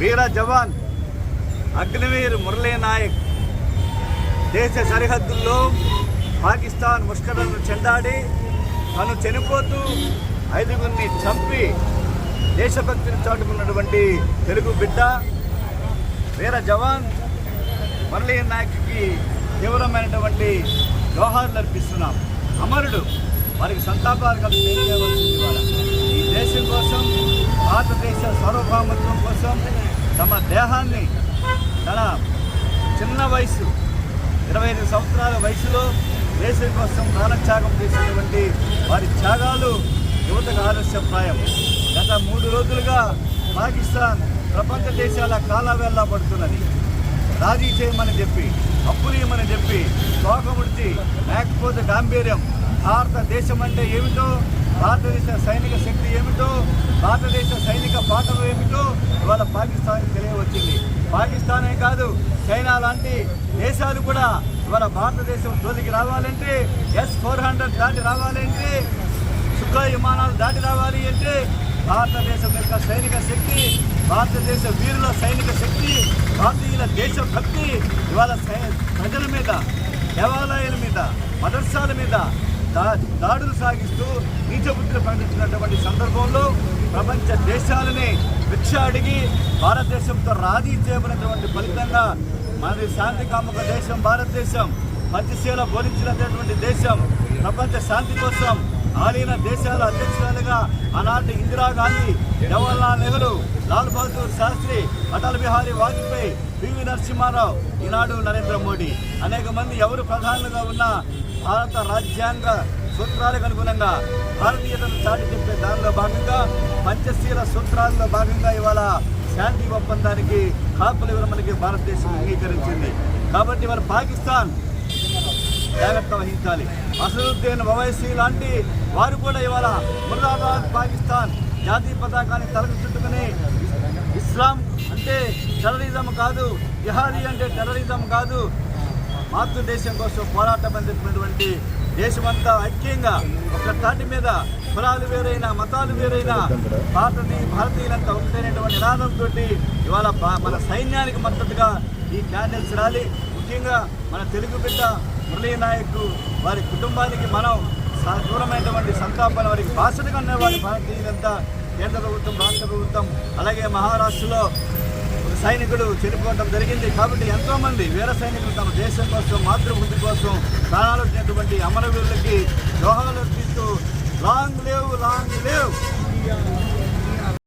వీర జవాన్ అగ్నివీర్ మురళీ నాయక్. దేశ సరిహద్దుల్లో పాకిస్తాన్ ముష్కరను చెండాడి తను చనిపోతూ ఐదుగురిని చంపి దేశభక్తిని చాటుకున్నటువంటి తెలుగు బిడ్డ వీర జవాన్ మురళీ నాయక్కి తీవ్రమైనటువంటి దోహాలు అర్పిస్తున్నాం. అమరుడు వారికి సంతాపాలు కలిసి ఈ దేశం కోసం భారతదేశ సార్వభౌమత్వం కోసం తమ దేహాన్ని తన చిన్న వయసు ఇరవై ఐదు సంవత్సరాల వయసులో దేశం కోసం ప్రాణత్యాగం చేసినటువంటి వారి త్యాగాలు యువతకు ఆదర్శప్రాయం. గత మూడు రోజులుగా పాకిస్తాన్ ప్రపంచ దేశాల కాలవేళ్ళ పడుతున్నది. రాజీ చేయమని చెప్పి అప్పులు ఇవ్వమని చెప్పి తోకముడిచి లేకపోతే గాంభీర్యం భారతదేశం అంటే ఏమిటో భారతదేశ సైనిక శక్తి ఏమిటో భారతదేశ సైనిక పాత్ర ఏమిటో ఇవాళ పాకిస్తాన్కి తెలియవచ్చింది. పాకిస్తానే కాదు చైనా లాంటి దేశాలు కూడా ఇవాళ భారతదేశం జోలికి రావాలంటే ఎస్ ఫోర్ హండ్రెడ్ దాటి రావాలంటే సుఖ విమానాలు దాటి రావాలి అంటే భారతదేశం యొక్క సైనిక శక్తి భారతదేశ వీరుల సైనిక శక్తి భారతీయుల దేశభక్తి ఇవాళ సై- ప్రజల మీద దేవాలయాల మీద మదర్సాల మీద దా దాడులు సాగిస్తూ నీచబుద్ధులు ప్రకటించినటువంటి సందర్భంలో ప్రపంచ దేశాలని భిక్ష అడిగి భారతదేశంతో రాజీ చేయబడినటువంటి ఫలితంగా మనది శాంతి కాముక దేశం భారతదేశం. పంచశీల బోధించినటువంటి దేశం ప్రపంచ శాంతి కోసం ఆలీన దేశాల అధ్యక్షురాలుగా ఆనాటి ఇందిరాగాంధీ జవహర్లాల్ నెహ్రూ లాల్ బహదూర్ శాస్త్రి అటల్ బిహారీ వాజ్పేయి పివి నరసింహారావు ఈనాడు నరేంద్ర మోడీ. అనేక మంది ఎవరు ప్రధానులుగా ఉన్న భారత రాజ్యాంగ సూత్రాలకు అనుగుణంగా భారతీయతను చాటి చెప్పే దానిలో భాగంగా పంచశీల సూత్రాల్లో భాగంగా ఇవాళ శాంతి ఒప్పందానికి కాపులు విరమణకి భారతదేశం అంగీకరించింది. కాబట్టి మన పాకిస్తాన్ జాగ్రత్త వహించాలి. అసదుద్దీన్ ఒవైసీ లాంటి వారు కూడా ఇవాళ ముర్దాబాద్ పాకిస్తాన్ జాతీయ పతాకాన్ని తలకు చుట్టుకుని ఇస్లాం అంటే టెర్రరిజం కాదు జిహాదీ అంటే టెర్రరిజం కాదు మాతృదేశం కోసం పోరాటం అందించినటువంటి దేశమంతా ఐక్యంగా ఒక తాటి మీద కులాలు వేరైన మతాలు వేరైన భారతీ భారతీయులంతా ఒకటైనటువంటి నినాదంతో ఇవాళ మన సైన్యానికి మద్దతుగా ఈ క్యాండిల్స్ ర్యాలీ ముఖ్యంగా మన తెలుగు బిడ్డ మురళీ నాయక్ వారి కుటుంబానికి మనం సా- దూరమైనటువంటి సంతాపాన్ని వారికి బాసటగా ఉన్నవారి భారతీయులంతా. కేంద్ర ప్రభుత్వం రాష్ట్ర ప్రభుత్వం అలాగే మహారాష్ట్రలో సైనికులు సైనికుడు చనిపోవడం జరిగింది. కాబట్టి ఎంతో మంది వీర సైనికులు తమ దేశం కోసం మాతృభూమి కోసం ప్రాణాలు అమరవీరులకి దోహాలు తీస్తూ లాంగ్